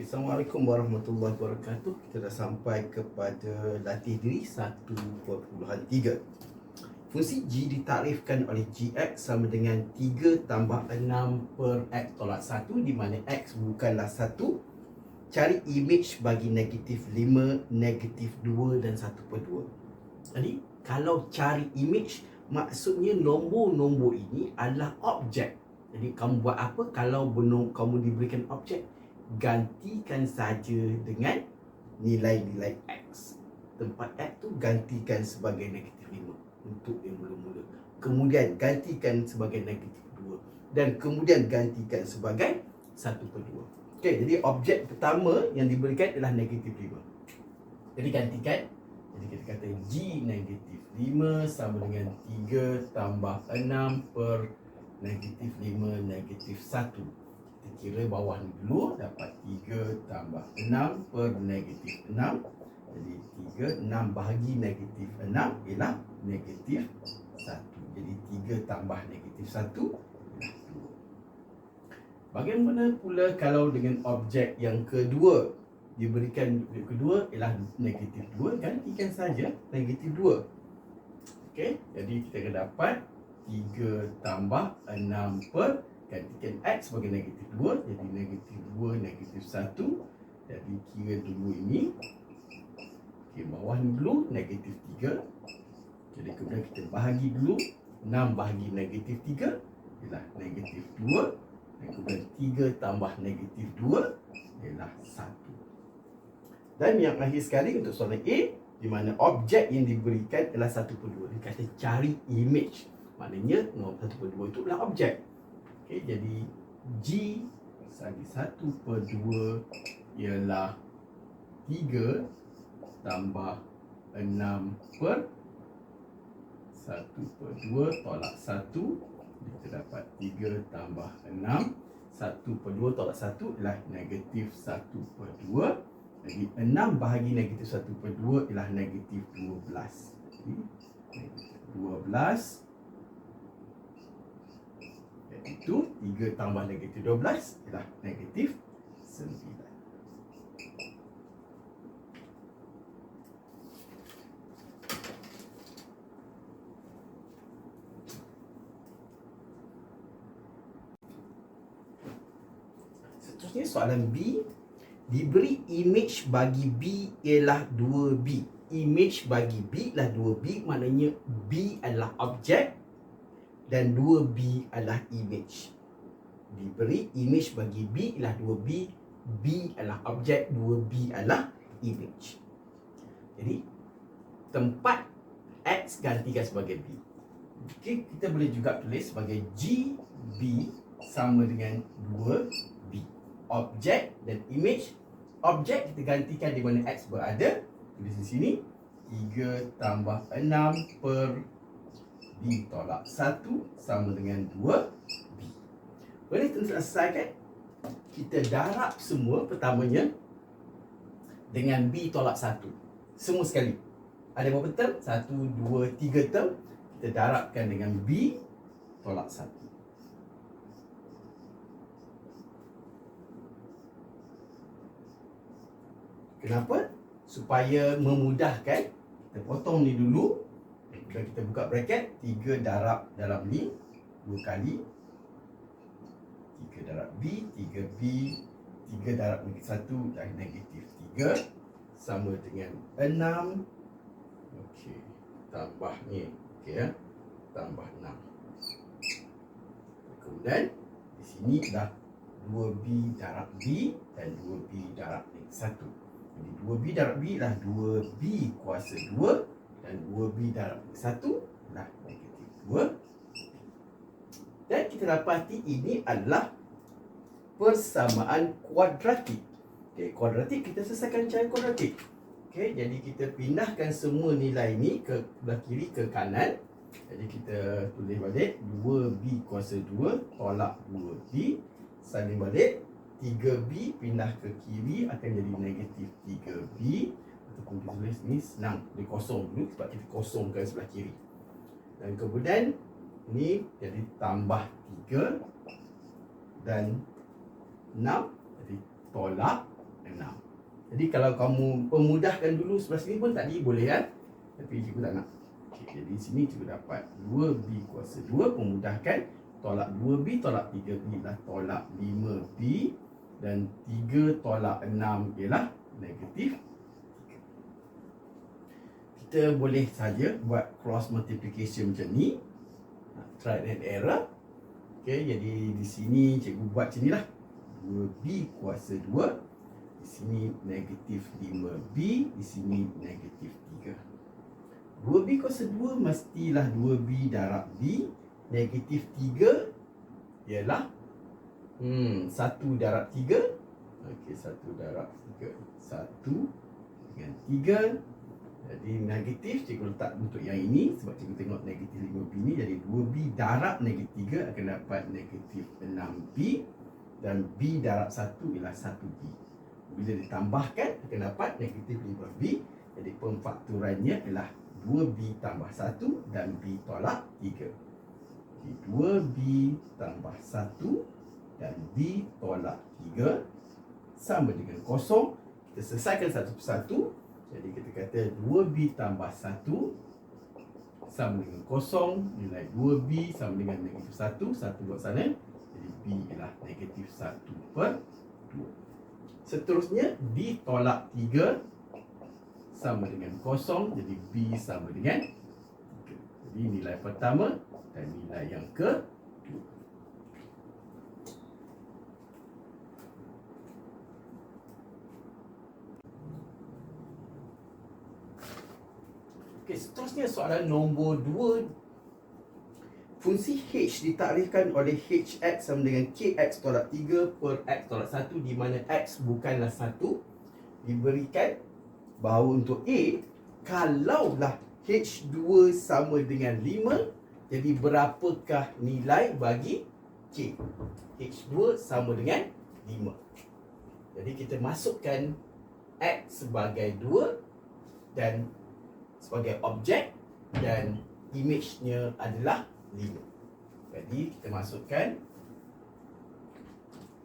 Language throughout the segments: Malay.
Okay, Assalamualaikum warahmatullahi wabarakatuh. Kita dah sampai kepada latih diri 1.3. Fungsi G ditarifkan oleh Gx sama dengan 3 tambah 6 per X tolak 1 di mana X bukanlah 1. Cari image bagi negatif 5, negatif 2 dan 1 per 2. Jadi, kalau cari image, maksudnya nombor-nombor ini adalah objek. Jadi, kamu buat apa kalau kamu diberikan objek? Gantikan saja dengan nilai-nilai X. Tempat X tu gantikan sebagai negatif 5 untuk yang mula-mula. Kemudian gantikan sebagai negatif 2. Dan kemudian gantikan sebagai 1 per 2. Okey, jadi objek pertama yang diberikan adalah negatif 5. Jadi gantikan. Jadi kita kata G negatif 5 sama dengan 3 tambah 6 per negatif 5 negatif 1 kita kira bawah ni dulu dapat 3 tambah 6 per negatif 6 jadi 3, 6 bahagi negatif 6 ialah negatif 1 jadi 3 tambah negatif 1 ialah 2 bagaimana pula kalau dengan objek yang kedua? Diberikan objek kedua ialah negatif 2 gantikan saja negatif 2 Okey, jadi kita akan dapat 3 tambah 6 per gantikan X sebagai negatif 2 jadi negatif 2 negatif 1 jadi kira dulu ini okay, bawah ni dulu negatif 3 jadi kemudian kita bahagi dulu 6 bahagi negatif 3 ialah negatif 2 dan kemudian 3 tambah negatif 2 ialah 1 dan yang akhir sekali untuk soalan A di mana objek yang diberikan adalah 1 per 2 dia kata cari image. Maknanya 1 per 2 itu adalah objek Okay, jadi G sagi 1 per 2 ialah 3 tambah 6 per 1 per 2 tolak 1 kita dapat 3 tambah 6 1 per 2 tolak 1 ialah negatif 1 per 2 jadi 6 bahagi negatif 1 per 2 ialah negatif 12 jadi negatif 12 itu 3 tambah negatif 12 ialah negatif 9 Seterusnya soalan B Diberi image bagi B ialah 2B Image bagi B ialah 2B Maknanya B adalah objek dan 2B adalah image. Diberi image bagi B ialah 2B, B adalah objek, 2B adalah image. Jadi, tempat X gantikan sebagai B. Okay, kita boleh juga tulis sebagai G, B sama dengan 2B. Objek dan image. Objek kita gantikan di mana X berada. Tulis di sini. 3 tambah 6 per B tolak 1 sama dengan 2B. Boleh kita selesaikan? Kita darab semua pertamanya dengan B tolak 1. Semua sekali. Ada berapa term? 1, 2, 3 term. Kita darabkan dengan B tolak 1. Kenapa? Supaya memudahkan. Kita potong ni dulu kalau kita buka bracket 3 darab dalam ni 2 kali. 3 darab B 3B 3 darab negatif 1 dan negatif 3 sama dengan 6 Okey tambah ni Okey ya. Tambah 6 kemudian di sini dah 2B darab B dan 2B darab negatif 1 jadi 2B darab B adalah 2B kuasa 2 dan 2B darab 1 lah negatif. 2 dan kita dapati ini adalah persamaan kuadratik. Okay, kuadratik kita selesaikan cara kuadratik. Okay, jadi kita pindahkan semua nilai ini ke belah kiri ke kanan. Jadi kita tulis balik 2B kuasa 2 tolak 2B saling balik 3B pindah ke kiri akan jadi negatif 3B ataupun tulis ni senang. Dia kosong. Dulu sebab kita kosongkan sebelah kiri. Dan kemudian ni jadi tambah 3 dan 6 jadi tolak Jadi kalau kamu pemudahkan dulu sebelah sini pun tadi boleh kan? Tapi cikgu tak nak. Okay, jadi sini cikgu dapat 2B kuasa 2 pemudahkan tolak 2B tolak 3B lah. Tolak 5B dan 3 tolak 6 ialah negatif kita boleh saja buat cross multiplication macam ni. Ha, try and error. Okay, jadi di sini cikgu buat macam ni lah. 2B kuasa 2 Di sini negatif 5B Di sini negatif 3 2B kuasa 2 mestilah 2B darab B. Negatif 3 Ialah hmm, 1 darab 3 Okey, 1 darab 3 1 dengan 3 jadi negatif cikgu letak untuk yang ini sebab cikgu tengok negatif 5B ni jadi 2B darab negatif 3 akan dapat negatif 6B dan B darab 1 ialah 1B. Bila ditambahkan akan dapat negatif 5B. Jadi pemfakturannya ialah 2B tambah 1 dan B tolak 3. Jadi 2B tambah 1 dan B tolak 3 sama dengan kosong. Kita selesaikan satu persatu. Jadi kita kata 2B tambah 1 sama dengan kosong nilai 2B sama dengan negatif 1 1 buat sana jadi B ialah negatif 1 per 2 seterusnya B tolak 3 sama dengan kosong jadi B sama dengan 3 jadi nilai pertama dan nilai yang ke Okey, seterusnya soalan nombor 2. Fungsi H ditakrifkan oleh HX sama dengan KX tolak 3 per X tolak 1 di mana X bukanlah 1 diberikan bahawa untuk A kalaulah H2 sama dengan 5 jadi berapakah nilai bagi K? H2 sama dengan 5 jadi kita masukkan X sebagai 2 dan sebagai objek dan image-nya adalah 5. Jadi kita masukkan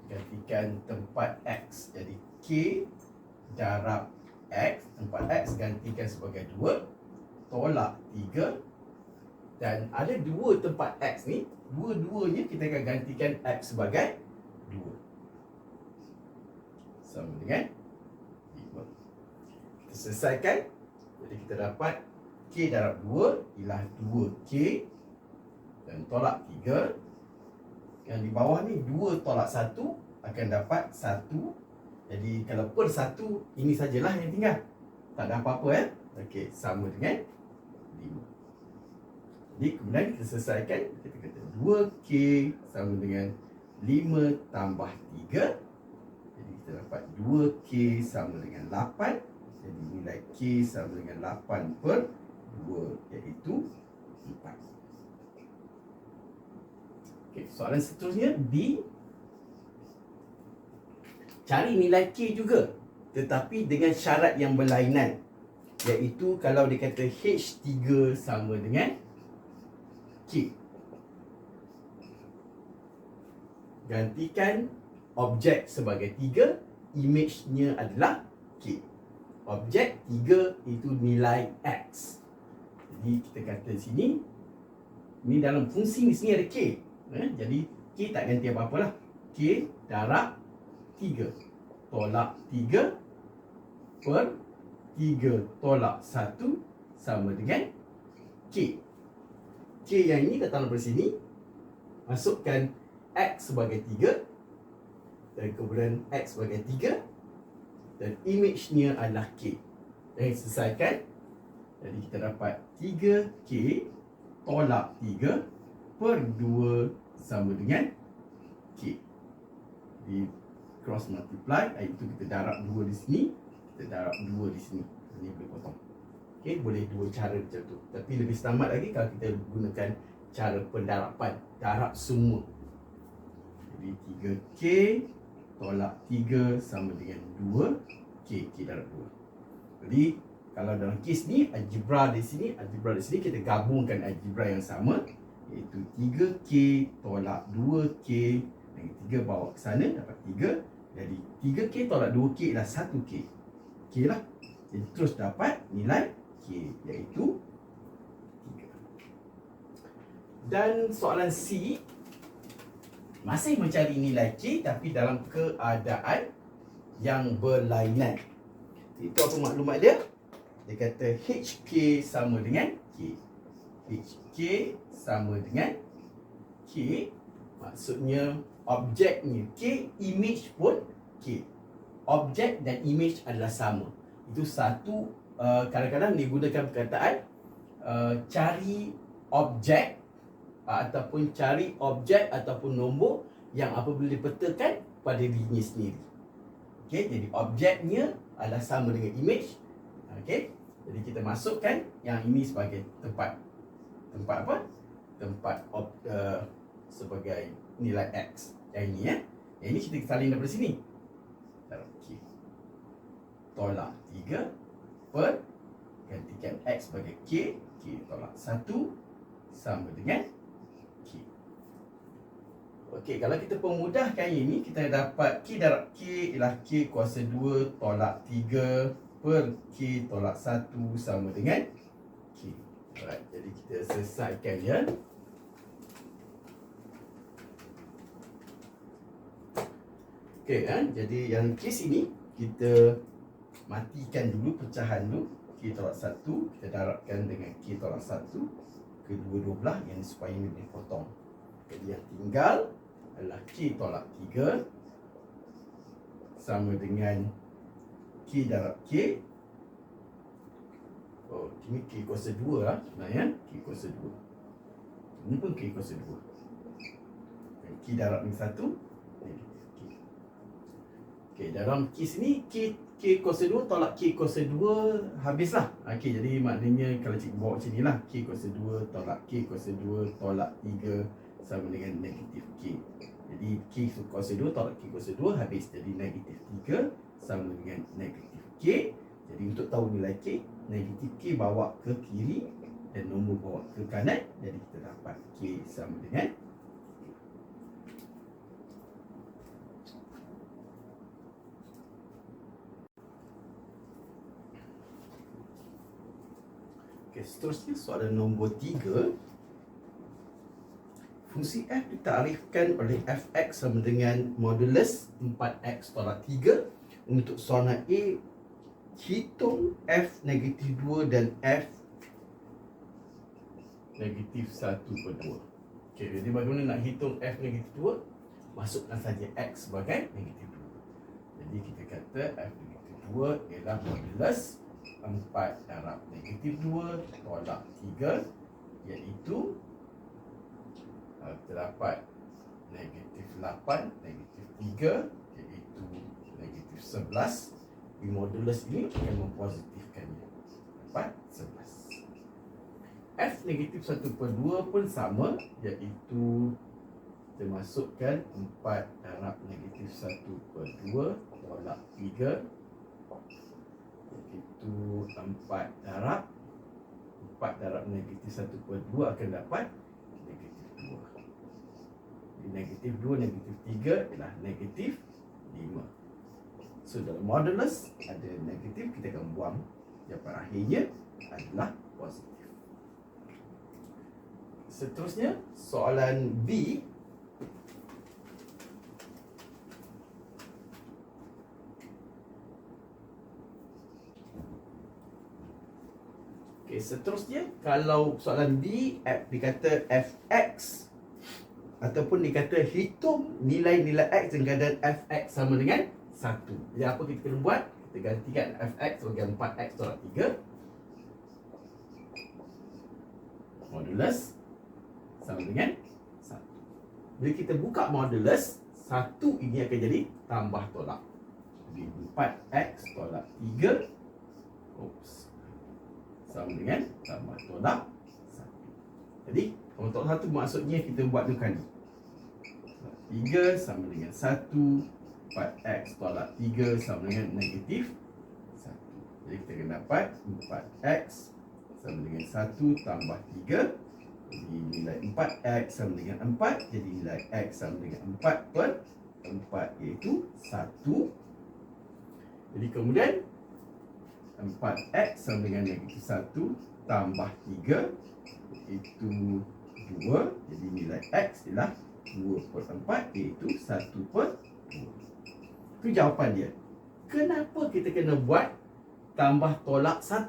gantikan tempat X jadi K darab X tempat X gantikan sebagai 2 tolak 3 dan ada dua tempat X ni dua-duanya kita akan gantikan X sebagai 2 sama dengan 5 kita selesaikan jadi kita dapat K darab 2 ialah 2K dan tolak 3. Yang di bawah ni 2 tolak 1 akan dapat 1. Jadi kalau per 1 ini sajalah yang tinggal. Tak ada apa-apa ya. Okey, sama dengan 5. Jadi kemudian kita selesaikan kita kata 2K sama dengan 5 tambah 3. Jadi kita dapat 2K sama dengan 8. Jadi nilai K sama dengan 8 per 2 iaitu 4. Okey, soalan seterusnya. D cari nilai K juga tetapi dengan syarat yang berlainan iaitu kalau dia kata H3 sama dengan K. Gantikan objek sebagai 3 image-nya adalah K objek 3 itu nilai X. Jadi kita kata sini ni dalam fungsi ni sini ada K. Eh? Jadi K tak ganti apa-apa lah. K darab 3 tolak 3 per 3 tolak 1 sama dengan K. K yang ini datang dari sini. Masukkan X sebagai 3 dan kemudian X sebagai 3 dan image-nya adalah K. Dan selesaikan. Jadi kita dapat 3K tolak 3 per 2 sama dengan K. Jadi cross multiply, iaitu kita darab 2 di sini, kita darab 2 di sini. Ini boleh potong. Okay, boleh dua cara macam tu. Tapi lebih selamat lagi kalau kita gunakan cara pendarapan. Darab semua. Jadi 3K tolak 3 sama dengan 2 K, K darab 2 Jadi kalau dalam kes ni algebra di sini algebra di sini kita gabungkan algebra yang sama iaitu 3K tolak 2K dan 3 bawa ke sana dapat 3 jadi 3K tolak 2K ialah 1K K lah. Jadi terus dapat nilai K iaitu 3. Dan soalan C masih mencari nilai K tapi dalam keadaan yang berlainan. Itu apa maklumat dia? Dia kata HK sama dengan K. HK sama dengan K. Maksudnya objeknya K, image pun K. Objek dan image adalah sama. Itu satu uh, kadang-kadang digunakan perkataan uh, cari objek ataupun cari objek ataupun nombor yang apabila dipetakan pada dirinya sendiri. Okey, jadi objeknya adalah sama dengan image. Okey. Jadi kita masukkan yang ini sebagai tempat tempat apa? Tempat ob, uh, sebagai nilai x. Yang ini ya. Yang ini kita salin daripada sini. Okey. Tolak 3 per gantikan x sebagai k, k tolak 1 sama dengan Okey, kalau kita pemudahkan ini, kita dapat K darab K ialah K kuasa 2 tolak 3 per K tolak 1 sama dengan K. Alright, jadi kita selesaikan ya. Okey, eh? jadi yang kes ini, kita matikan dulu pecahan dulu. K tolak 1, kita darabkan dengan K tolak 1 kedua-dua belah yang supaya ini boleh potong. Jadi yang tinggal K tolak 3 sama dengan K darab K. Oh, ini K kuasa 2 lah sebenarnya. K kuasa 2 Ini pun K kuasa 2 K darab ni 1 Okay, dalam kes ni K, K kuasa 2 tolak K kuasa 2 Habislah. Okay, jadi maknanya Kalau cikgu bawa macam ni lah. K kuasa 2 tolak K kuasa 2 tolak 3 sama dengan negatif K. Jadi K kuasa 2 tolak K kuasa 2 habis jadi negatif 3 sama dengan negatif K. Jadi untuk tahu nilai K Negatif K bawa ke kiri dan nombor bawa ke kanan. Jadi kita dapat K sama dengan Okay, seterusnya soalan nombor 3 Fungsi f ditarifkan oleh fx sama dengan modulus 4x tolak 3 Untuk soalan A Hitung f negatif 2 dan f negatif 1 per 2 okay, Jadi bagaimana nak hitung f negatif 2 Masukkan saja x sebagai negatif 2 Jadi kita kata f negatif 2 ialah modulus 4 darab negatif 2 tolak 3 Iaitu kita dapat negatif 8, negatif 3 iaitu negatif 11 di modulus ini akan mempositifkannya dapat 11 F negatif 1 per 2 pun sama iaitu kita masukkan 4 darab negatif 1 per 2 tolak 3 iaitu 4 darab. 4 darab negatif 1 per 2 akan dapat negatif 2, negatif 3 ialah negatif 5 So dalam modulus ada negatif kita akan buang. Jawapan akhirnya adalah positif. Seterusnya soalan B. Okay, seterusnya kalau soalan B dikata fx ataupun dikata hitung nilai-nilai x dengan keadaan fx sama dengan 1. Jadi apa kita kena buat? Kita gantikan fx sebagai 4x tolak 3. Modulus sama dengan 1. Bila kita buka modulus, 1 ini akan jadi tambah tolak. Jadi 4x tolak 3. Oops. Sama dengan tambah tolak 1. Jadi, untuk satu maksudnya kita buat dua kali. 3 sama dengan 1 4x tolak 3 sama dengan negatif 1 Jadi kita akan dapat 4x sama dengan 1 tambah 3 Jadi nilai 4x sama dengan 4 Jadi nilai x sama dengan 4 per 4 iaitu 1 Jadi kemudian 4x sama dengan negatif 1 tambah 3 iaitu 2 jadi nilai x ialah 2 per 4 iaitu 1 per 2 itu jawapan dia. Kenapa kita kena buat tambah tolak 1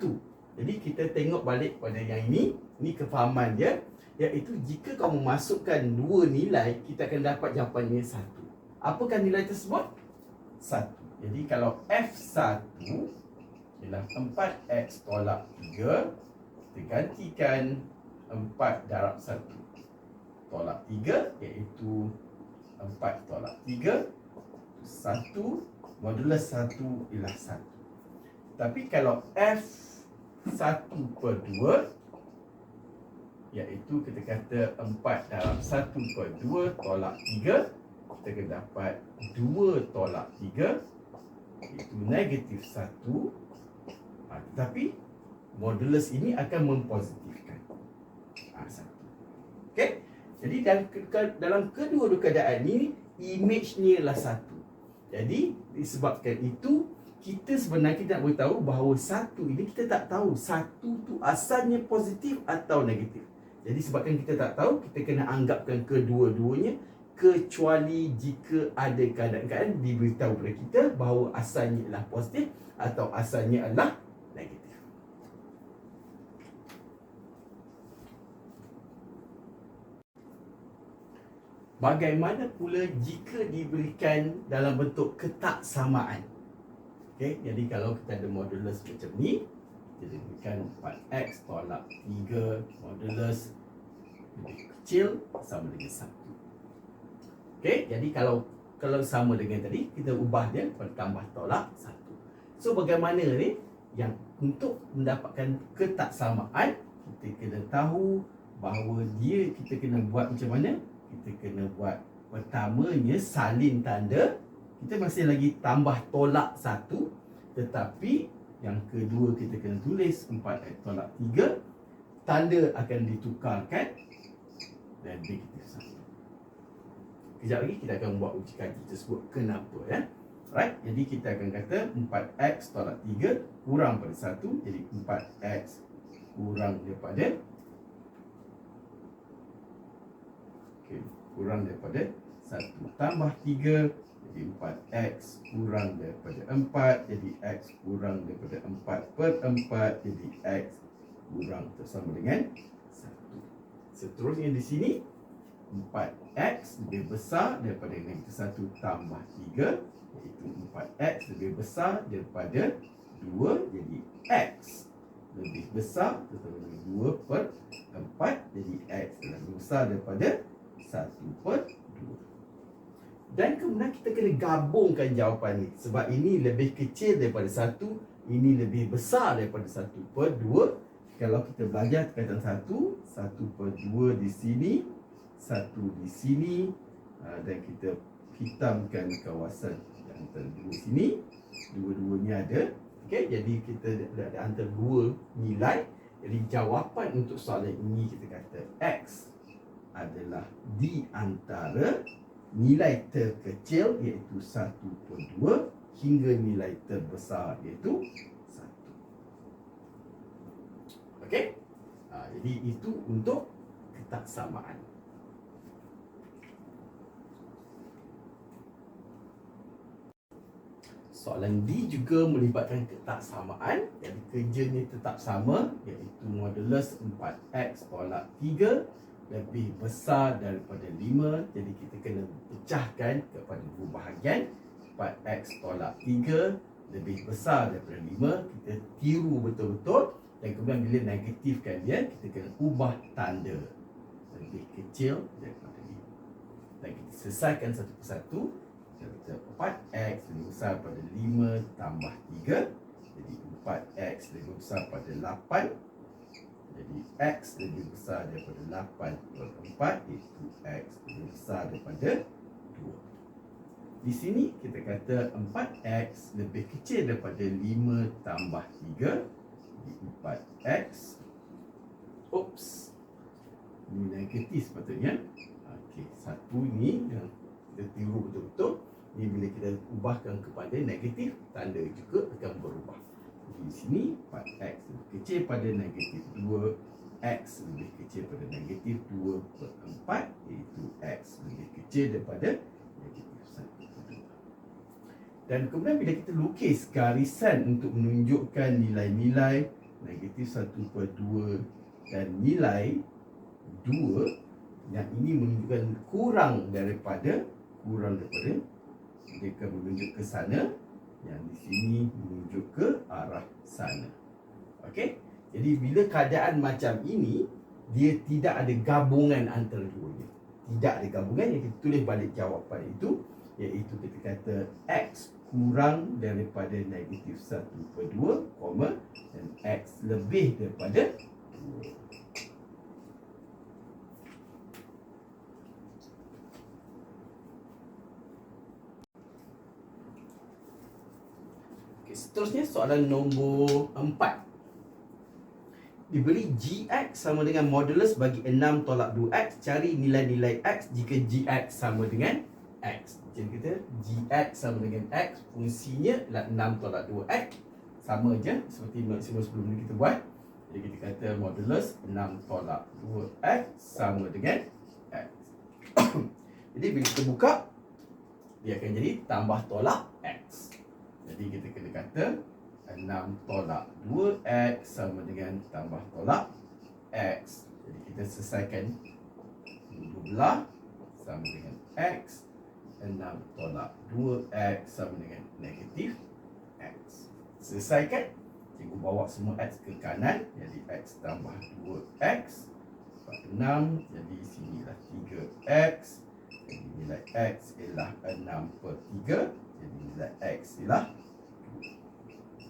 jadi kita tengok balik pada yang ini ini kefahaman dia iaitu jika kau memasukkan dua nilai kita akan dapat jawapannya 1 apakah nilai tersebut? 1 jadi kalau f1 ialah 4x tolak 3 kita gantikan 4 darab 1 tolak 3 iaitu 4 tolak 3 1 modulus 1 ialah 1 tapi kalau f 1 per 2 iaitu kita kata 4 dalam 1 per 2 tolak 3 kita akan dapat 2 tolak 3 iaitu negatif 1 ha, tetapi modulus ini akan mempositifkan. Ha, 1 okay? Jadi dalam, kedua-dua keadaan ini image ni adalah 1 jadi disebabkan itu kita sebenarnya kita nak beritahu bahawa satu ini kita tak tahu satu tu asalnya positif atau negatif. Jadi sebabkan kita tak tahu kita kena anggapkan kedua-duanya kecuali jika ada keadaan-keadaan diberitahu kepada kita bahawa asalnya adalah positif atau asalnya adalah negatif. Bagaimana pula jika diberikan dalam bentuk ketaksamaan? Okey, jadi kalau kita ada modulus macam ni, kita berikan 4x tolak 3 modulus lebih kecil sama dengan 1. Okey, jadi kalau kalau sama dengan tadi, kita ubah dia pada tambah tolak satu. So bagaimana ni yang untuk mendapatkan ketaksamaan kita kena tahu bahawa dia kita kena buat macam mana? Kita kena buat pertamanya salin tanda. Kita masih lagi tambah tolak satu. Tetapi yang kedua kita kena tulis. 4 tolak 3 tanda akan ditukarkan. Dan negatif satu Kejap lagi kita akan buat uji kaji tersebut. Kenapa ya. Right? Jadi kita akan kata 4x tolak 3 kurang pada 1 jadi 4x kurang daripada okay, kurang daripada 1 tambah 3 jadi 4x kurang daripada 4 jadi x kurang daripada 4 per 4 jadi x kurang bersama dengan 1 seterusnya di sini 4x lebih besar daripada negatif 1 tambah 3 iaitu 4x lebih besar daripada 2 jadi x lebih besar dengan 2 per 4 jadi x lebih besar daripada 1 per 2 dan kemudian kita kena gabungkan jawapan ini sebab ini lebih kecil daripada 1 ini lebih besar daripada 1 per 2 kalau kita belajar kaitan 1 1 per 2 di sini satu di sini uh, dan kita hitamkan kawasan antara dua sini. Dua-duanya ada. Okey jadi kita ada antara dua nilai. Jadi jawapan untuk soalan ini kita kata x adalah di antara nilai terkecil iaitu 1 per 2 hingga nilai terbesar iaitu 1 okey? Uh, jadi itu untuk ketaksamaan. Soalan D juga melibatkan ketaksamaan Jadi kerjanya tetap sama Iaitu modulus 4X tolak 3 Lebih besar daripada 5 Jadi kita kena pecahkan kepada dua bahagian 4X tolak 3 Lebih besar daripada 5 Kita tiru betul-betul. Dan kemudian bila negatifkan dia Kita kena ubah tanda. Lebih kecil daripada 5 Dan kita selesaikan satu persatu. Kita 4x lebih besar pada 5 tambah 3 Jadi 4x lebih besar pada 8 Jadi x lebih besar daripada 8 per 4 Iaitu x lebih besar daripada 2 Di sini kita kata 4x lebih kecil daripada 5 tambah 3 Jadi 4x Oops. Ini negatif sepatutnya. Okey, satu yang kita tiru betul-betul. Ini bila kita ubahkan kepada negatif tanda juga akan berubah Di sini 4x lebih kecil pada negatif 2 X lebih kecil pada negatif 2 per 4 Iaitu X lebih kecil daripada negatif 1 per 2 Dan kemudian bila kita lukis garisan untuk menunjukkan nilai-nilai Negatif 1 per 2 dan nilai 2 Yang ini menunjukkan kurang daripada Kurang daripada Mereka menunjuk ke sana Yang di sini menunjuk ke arah sana Okey jadi bila keadaan macam ini dia tidak ada gabungan antara duanya. Tidak ada gabungan yang kita tulis balik jawapan itu iaitu kita kata x kurang daripada negatif 1 per 2, koma, dan x lebih daripada 2. Okay, seterusnya soalan nombor 4 diberi gx sama dengan modulus bagi 6 tolak 2x cari nilai-nilai x jika gx sama dengan x. Jadi kita gx sama dengan x fungsinya adalah 6 tolak 2x sama je seperti maksimum sebelum ni kita buat. Jadi kita kata modulus 6 tolak 2x sama dengan x. Jadi bila kita buka dia akan jadi tambah tolak x jadi kita kena kata 6 tolak 2x sama dengan tambah tolak x. Jadi kita selesaikan dua belah sama dengan x. 6 tolak 2x sama dengan negatif x. Selesaikan. Cikgu bawa semua x ke kanan. Jadi x tambah 2x. 6. Jadi sinilah 3x. Jadi nilai x ialah 6 per 3. Jadi nilai x ialah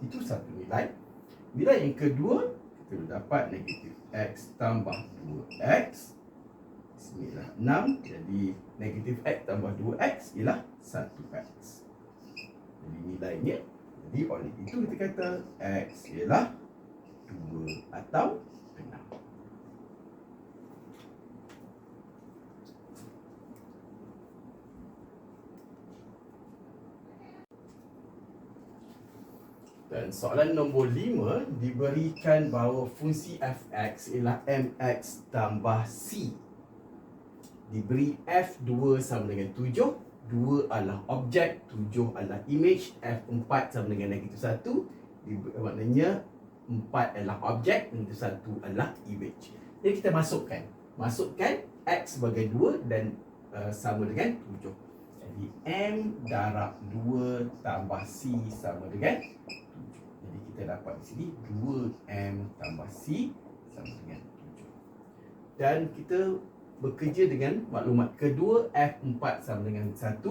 itu satu nilai. Nilai yang kedua, kita dapat negatif x tambah 2x. Bismillah. 6. Jadi negatif x tambah 2x ialah 1x. Jadi nilainya. Jadi oleh itu kita kata x ialah 2 atau 6. Dan soalan nombor 5 diberikan bahawa fungsi fx ialah mx tambah c. Diberi f2 sama dengan 7, 2 adalah objek, 7 adalah image, f4 sama dengan negatif 1. Maknanya 4 adalah objek, negatif 1 adalah image. Jadi kita masukkan. Masukkan x sebagai 2 dan uh, sama dengan 7. Jadi m darab 2 tambah c sama dengan kita dapat di sini 2M tambah C sama dengan 7 dan kita bekerja dengan maklumat kedua F4 sama dengan 1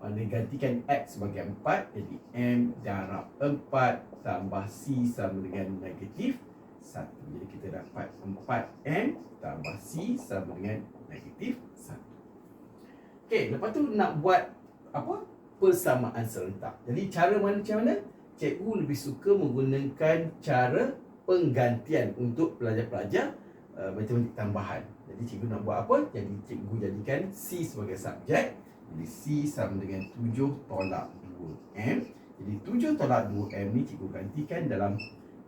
mana gantikan X sebagai 4 jadi M darab 4 tambah C sama dengan negatif 1 jadi kita dapat 4M tambah C sama dengan negatif 1 Okey, lepas tu nak buat apa? Persamaan serentak. Jadi cara mana macam mana? Cikgu lebih suka menggunakan cara penggantian untuk pelajar-pelajar uh, matematik tambahan. Jadi cikgu nak buat apa? Jadi cikgu jadikan C sebagai subjek. Jadi C sama dengan 7 tolak 2M. Jadi 7 tolak 2M ni cikgu gantikan dalam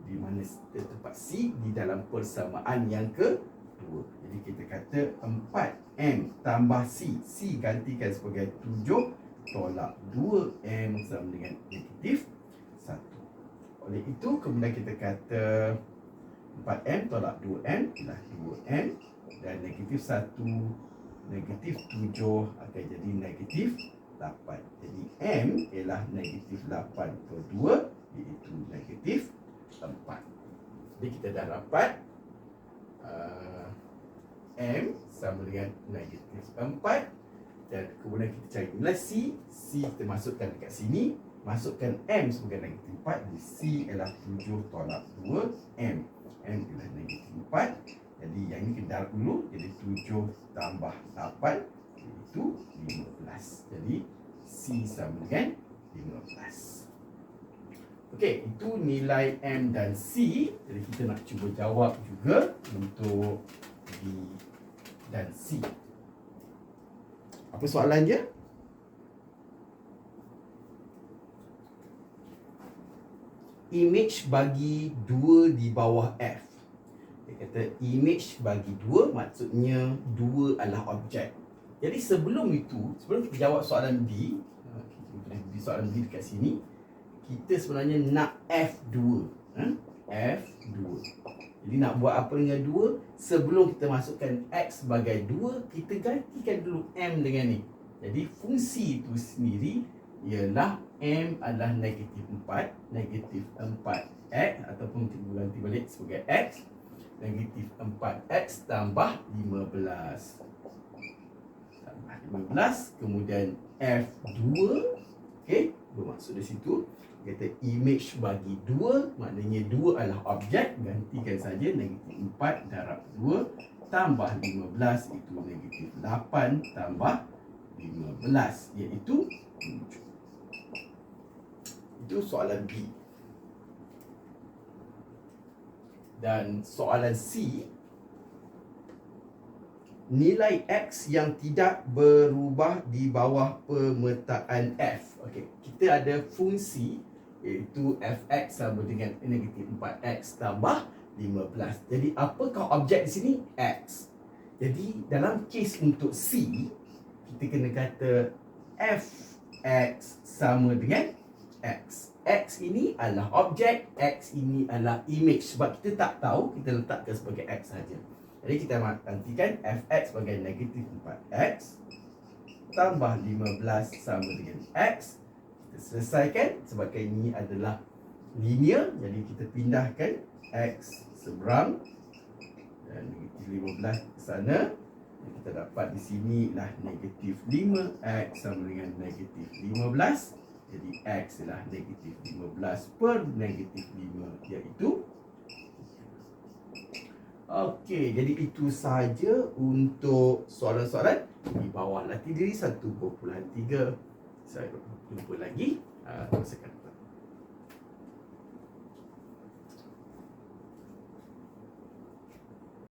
di mana tempat C di dalam persamaan yang kedua. Jadi kita kata 4M tambah C. C gantikan sebagai 7 tolak 2M sama dengan negatif oleh itu kemudian kita kata 4M tolak 2M ialah 2M dan negatif 1 negatif 7 akan jadi negatif 8. Jadi M ialah negatif 8 per 2 iaitu negatif 4. Jadi kita dah dapat uh, M sama dengan negatif 4 dan kemudian kita cari nilai C. C kita masukkan dekat sini Masukkan M sebagai negatif 4 Jadi C ialah 7 tolak 2 M. M ialah negatif 4 Jadi yang ini darab dulu Jadi 7 tambah 8 Iaitu 15 Jadi C sama dengan 15 Okey, itu nilai M dan C. Jadi kita nak cuba jawab juga Untuk B dan C. Apa soalan dia? Image bagi 2 di bawah F. Dia kata image bagi 2 maksudnya 2 adalah objek. Jadi sebelum itu, sebelum kita jawab soalan B, beri soalan B dekat sini, kita sebenarnya nak F2. Ha? F2. Jadi nak buat apa dengan 2? Sebelum kita masukkan X sebagai 2, kita gantikan dulu M dengan ni. Jadi fungsi itu sendiri ialah M adalah negatif 4 Negatif 4X Ataupun kita ganti balik sebagai X Negatif 4X tambah 15 Tambah 15 Kemudian F2 Okay Bermaksud di situ Kata image bagi 2 Maknanya 2 adalah objek Gantikan saja Negatif 4 darab 2 Tambah 15 Itu negatif 8 Tambah 15 Iaitu 7 itu soalan B. Dan soalan C nilai X yang tidak berubah di bawah pemetaan F. Okey, kita ada fungsi iaitu fx sama dengan negatif 4x tambah 15. Jadi apakah objek di sini? X. Jadi dalam kes untuk C, kita kena kata fx sama dengan Ini adalah objek, X ini adalah image. Sebab kita tak tahu, kita letakkan sebagai X saja. Jadi kita gantikan fx sebagai negatif 4x tambah 15 sama dengan x. Kita selesaikan sebabkan ini adalah linear. Jadi kita pindahkan x seberang dan negatif 15 ke sana. Kita dapat di sini adalah negatif 5x sama dengan negatif 15. Jadi X adalah negatif 15 per negatif 5 iaitu? Okey, jadi itu sahaja untuk soalan-soalan di bawah latih diri 1.3 Saya jumpa lagi uh, masa